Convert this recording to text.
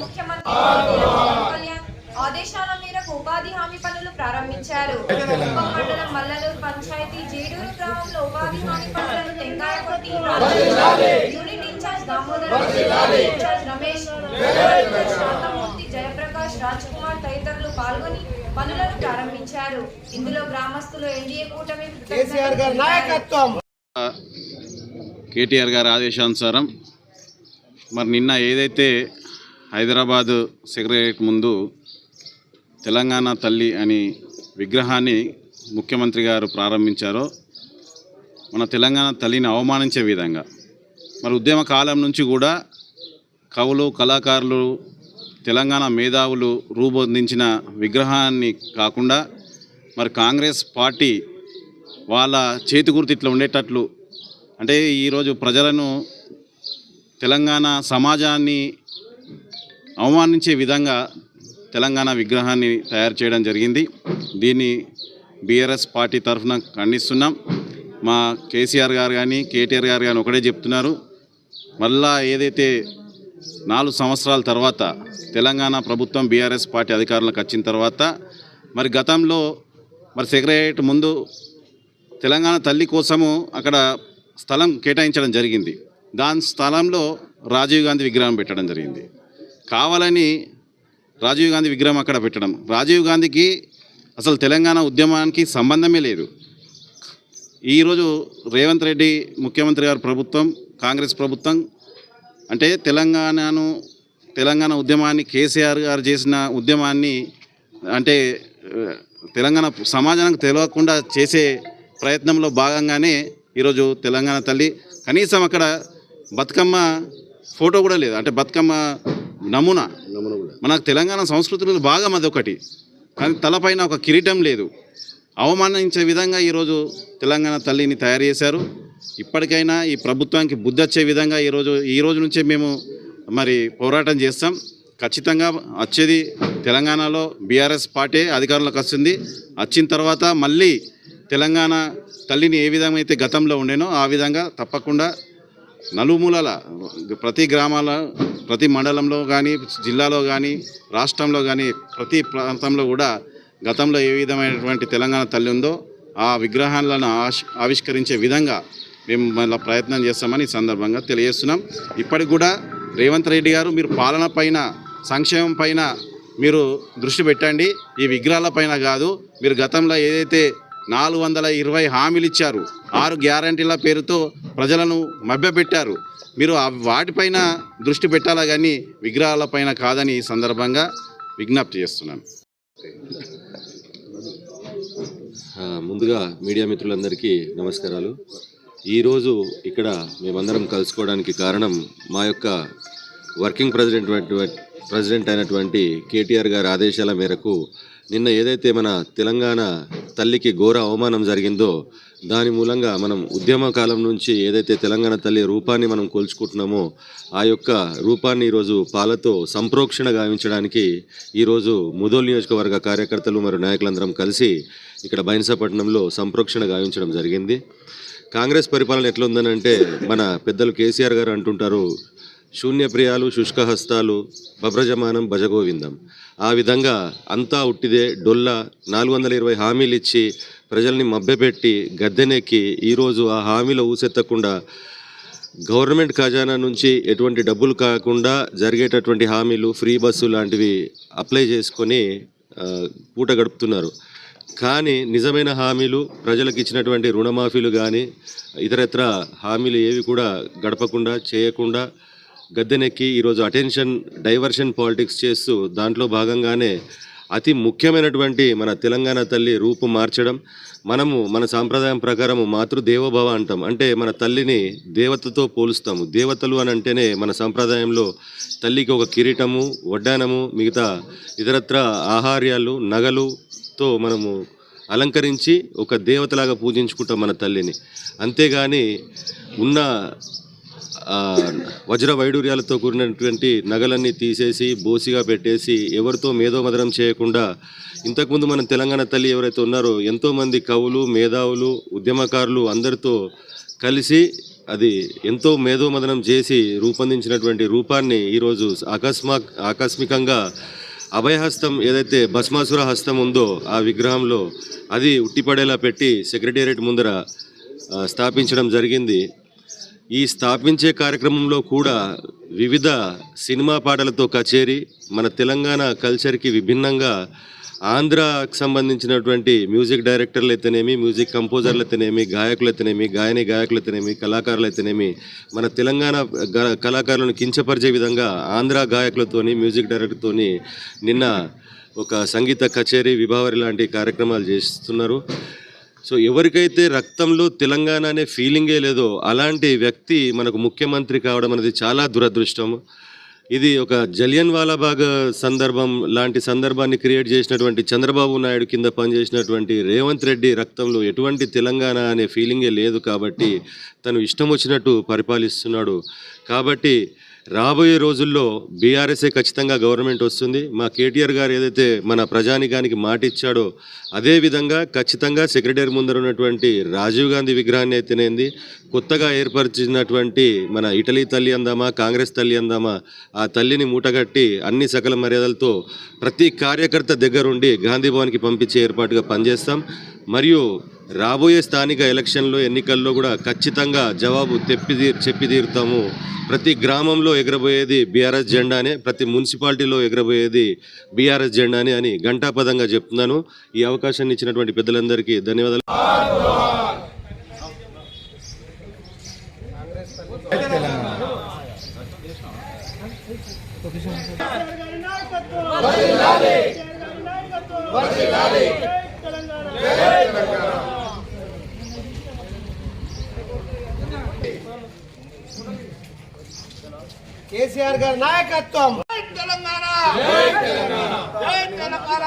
ముఖ్యమంత్రి పవన్ కళ్యాణ్ ఆదేశాల మేరకు ఉపాధి హామీ పనులు ప్రారంభించారు. మండలం మల్లలూరు పంచాయతీ జేడూరు గ్రామంలో ఉపాధి హామీ పనులను టెంకాయ కొట్టి unit in charge Damodar in charge Ramesh Shanthamurthy Jayaprakash Raj Kumar తదితరులు పాల్గొని పనులను ప్రారంభించారు. ఇందులో గ్రామస్తులు ఎన్డీఏ కూటమి కేసీఆర్ గారి నాయకత్వం. కేటీఆర్ గారి ఆదేశానుసారం మరి నిన్న ఏదైతే హైదరాబాదు సెక్రటరియట్ ముందు తెలంగాణ తల్లి అని విగ్రహాన్ని ముఖ్యమంత్రి గారు ప్రారంభించారో మన తెలంగాణ తల్లిని అవమానించే విధంగా. మరి ఉద్యమ కాలం నుంచి కూడా కవులు కళాకారులు తెలంగాణ మేధావులు రూపొందించిన విగ్రహాన్ని కాకుండా మరి కాంగ్రెస్ పార్టీ వాళ్ళ చేతి గుర్తు ఇట్లా ఉండేటట్లు అంటే ఈరోజు ప్రజలను తెలంగాణ సమాజాన్ని అవమానించే విధంగా తెలంగాణ విగ్రహాన్ని తయారు చేయడం జరిగింది. దీన్ని బీఆర్ఎస్ పార్టీ తరఫున ఖండిస్తున్నాం. మా కేసీఆర్ గారు కానీ కేటీఆర్ గారు కానీ ఒకటే చెప్తున్నారు. మళ్ళా ఏదైతే నాలుగు సంవత్సరాల తర్వాత తెలంగాణ ప్రభుత్వం బీఆర్ఎస్ పార్టీ అధికారంలోకి వచ్చిన తర్వాత మరి గతంలో మరి సెక్రటరియట్ ముందు తెలంగాణ తల్లి కోసము అక్కడ స్థలం కేటాయించడం జరిగింది. దాని స్థలంలో రాజీవ్ గాంధీ విగ్రహం పెట్టడం జరిగింది. కావాలని రాజీవ్ గాంధీ విగ్రహం అక్కడ పెట్టడం. రాజీవ్ గాంధీకి అసలు తెలంగాణ ఉద్యమానికి సంబంధమే లేదు. ఈరోజు రేవంత్ రెడ్డి ముఖ్యమంత్రి గారు ప్రభుత్వం కాంగ్రెస్ ప్రభుత్వం అంటే తెలంగాణను తెలంగాణ ఉద్యమాన్ని కేసీఆర్ గారు చేసిన ఉద్యమాన్ని అంటే తెలంగాణ సమాజానికి తెలియకుండా చేసే ప్రయత్నంలో భాగంగానే ఈరోజు తెలంగాణ తల్లి కనీసం అక్కడ బతుకమ్మ ఫోటో కూడా లేదు. అంటే బతుకమ్మ నమూనా? మనకు తెలంగాణ సంస్కృతిలో భాగం అదొకటి. కానీ తలపైన ఒక కిరీటం లేదు. అవమానించే విధంగా ఈరోజు తెలంగాణ తల్లిని తయారు చేశారు. ఇప్పటికైనా ఈ ప్రభుత్వానికి బుద్ధి వచ్చే విధంగా ఈరోజు ఈ రోజు నుంచే మేము మరి పోరాటం చేస్తాం. ఖచ్చితంగా వచ్చేది తెలంగాణలో బీఆర్ఎస్ పార్టీ అధికారంలోకి వస్తుంది. వచ్చిన తర్వాత మళ్ళీ తెలంగాణ తల్లిని ఏ విధంగా అయితే గతంలో ఉండేనో ఆ విధంగా తప్పకుండా నలుమూలల ప్రతి గ్రామాల ప్రతి మండలంలో కానీ జిల్లాలో కానీ రాష్ట్రంలో కానీ ప్రతి ప్రాంతంలో కూడా గతంలో ఏ విధమైనటువంటి తెలంగాణ తల్లి ఉందో ఆ విగ్రహాలను ఆవిష్కరించే విధంగా మేము మళ్ళీ ప్రయత్నం చేస్తామని ఈ సందర్భంగా తెలియజేస్తున్నాం. ఇప్పటికి కూడా రేవంత్ రెడ్డి గారు మీరు పాలన పైన సంక్షేమం పైన మీరు దృష్టి పెట్టండి. ఈ విగ్రహాల పైన కాదు మీరు గతంలో ఏదైతే నాలుగు వందల ఇరవై హామీలు ఇచ్చారు ఆరు గ్యారంటీల పేరుతో ప్రజలను మభ్యపెట్టారు. మీరు వాటిపైన దృష్టి పెట్టాలా కానీ విగ్రహాల పైన కాదని ఈ సందర్భంగా విజ్ఞప్తి చేస్తున్నాను. ముందుగా మీడియా మిత్రులందరికీ నమస్కారాలు. ఈరోజు ఇక్కడ మేమందరం కలుసుకోవడానికి కారణం మా యొక్క వర్కింగ్ ప్రెసిడెంట్ ప్రెసిడెంట్ అయినటువంటి కేటీఆర్ గారి ఆదేశాల మేరకు నిన్న ఏదైతే మన తెలంగాణ తల్లికి ఘోర అవమానం జరిగిందో దాని మూలంగా మనం ఉద్యమ కాలం నుంచి ఏదైతే తెలంగాణ తల్లి రూపాన్ని మనం కోల్చుకుంటున్నామో ఆ యొక్క రూపాన్ని ఈరోజు పాలతో సంప్రోక్షణ గావించడానికి ఈరోజు ముదోల్ నియోజకవర్గ కార్యకర్తలు మరియు నాయకులందరం కలిసి ఇక్కడ బైన్సపట్నంలో సంప్రోక్షణ గావించడం జరిగింది. కాంగ్రెస్ పరిపాలన ఎట్లుందనంటే మన పెద్దలు కేసీఆర్ గారు అంటుంటారు శూన్యప్రియాలు శుష్కహస్తాలు బభ్రజమానం భజగోవిందం. ఆ విధంగా అంతా ఉట్టిదే డొల్ల నాలుగు వందల ఇరవై హామీలు ఇచ్చి ప్రజల్ని మభ్యపెట్టి గద్దెనెక్కి ఈరోజు ఆ హామీలో ఊసెత్తకుండా గవర్నమెంట్ ఖజానా నుంచి ఎటువంటి డబ్బులు కాకుండా జరిగేటటువంటి హామీలు ఫ్రీ బస్సు లాంటివి అప్లై చేసుకొని పూట గడుపుతున్నారు. కానీ నిజమైన హామీలు ప్రజలకు ఇచ్చినటువంటి రుణమాఫీలు కానీ ఇతరత్ర హామీలు ఏవి కూడా గడపకుండా చేయకుండా గద్దెనెక్కి ఈరోజు అటెన్షన్ డైవర్షన్ పాలిటిక్స్ చేస్తూ దాంట్లో భాగంగానే అతి ముఖ్యమైనటువంటి మన తెలంగాణ తల్లి రూపు మార్చడం మనము మన సాంప్రదాయం ప్రకారము మాతృదేవోభవ అంటాం. అంటే మన తల్లిని దేవతతో పోలుస్తాము. దేవతలు అని అంటేనే మన సాంప్రదాయంలో తల్లికి ఒక కిరీటము వడ్డానము మిగతా ఇతరత్ర ఆహార్యాలు నగలుతో మనము అలంకరించి ఒక దేవతలాగా పూజించుకుంటాం మన తల్లిని. అంతేగాని ఉన్న వజ్ర వైడూర్యాలతో కూడినటువంటి నగలన్నీ తీసేసి బోసిగా పెట్టేసి ఎవరితో మేధోమదనం చేయకుండా ఇంతకుముందు మన తెలంగాణ తల్లి ఎవరైతే ఉన్నారో ఎంతోమంది కవులు మేధావులు ఉద్యమకారులు అందరితో కలిసి అది ఎంతో మేధోమదనం చేసి రూపొందించినటువంటి రూపాన్ని ఈరోజు అకస్మా ఆకస్మికంగా అభయహస్తం ఏదైతే భస్మాసుర హస్తం ఉందో ఆ విగ్రహంలో అది ఉట్టిపడేలా పెట్టి సెక్రటేరియట్ ముందర స్థాపించడం జరిగింది. ఈ స్థాపించే కార్యక్రమంలో కూడా వివిధ సినిమా పాటలతో కచేరీ మన తెలంగాణ కల్చర్కి విభిన్నంగా ఆంధ్రాకు సంబంధించినటువంటి మ్యూజిక్ డైరెక్టర్లు అయితేనేమి మ్యూజిక్ కంపోజర్లు అయితేనేమి గాయకులు అయితేనేమి గాయని గాయకులు అయితేనేమి కళాకారులు అయితేనేమి మన తెలంగాణ గ- కళాకారులను కించపరిచే విధంగా ఆంధ్ర గాయకులతోని మ్యూజిక్ డైరెక్టర్తోని నిన్న ఒక సంగీత కచేరీ విభావరి లాంటి కార్యక్రమాలు చేస్తున్నారు. సో ఎవరికైతే రక్తంలో తెలంగాణ అనే ఫీలింగే లేదో అలాంటి వ్యక్తి మనకు ముఖ్యమంత్రి కావడం అనేది చాలా దురదృష్టం. ఇది ఒక జలియన్ వాలాబాగ్ సందర్భం లాంటి సందర్భాన్ని క్రియేట్ చేసినటువంటి చంద్రబాబు నాయుడు కింద పనిచేసినటువంటి రేవంత్ రెడ్డి రక్తంలో ఎటువంటి తెలంగాణ అనే ఫీలింగే లేదు కాబట్టి తను ఇష్టం వచ్చినట్టు పరిపాలిస్తున్నాడు. కాబట్టి రాబోయే రోజుల్లో బీఆర్ఎస్ఏ ఖచ్చితంగా గవర్నమెంట్ వస్తుంది. మా కేటీఆర్ గారు ఏదైతే మన ప్రజానికానికి మాట ఇచ్చాడో అదేవిధంగా ఖచ్చితంగా సెక్రటరీ ముందర ఉన్నటువంటి రాజీవ్ గాంధీ విగ్రహాన్ని అయితేనేంది కొత్తగా ఏర్పరిచినటువంటి మన ఇటలీ తల్లి అందామా కాంగ్రెస్ తల్లి అందామా ఆ తల్లిని మూటగట్టి అన్ని సకల మర్యాదలతో ప్రతి కార్యకర్త దగ్గరుండి గాంధీ భవన్కి పంపించే ఏర్పాటుగా పనిచేస్తాం. మరియు రాబోయే స్థానిక ఎలక్షన్లో ఎన్నికల్లో కూడా ఖచ్చితంగా జవాబు తెప్పి చెప్పి తీరుతాము ప్రతి గ్రామంలో ఎగరబోయేది బీఆర్ఎస్ జెండానే ప్రతి మున్సిపాలిటీలో ఎగరబోయేది బీఆర్ఎస్ జెండానే అని ఘంటాపదంగా చెప్తున్నాను. ఈ అవకాశాన్ని ఇచ్చినటువంటి పెద్దలందరికీ ధన్యవాదాలు. కేసీఆర్ గారి నాయకత్వం. తెలంగాణ! జై తెలంగాణ!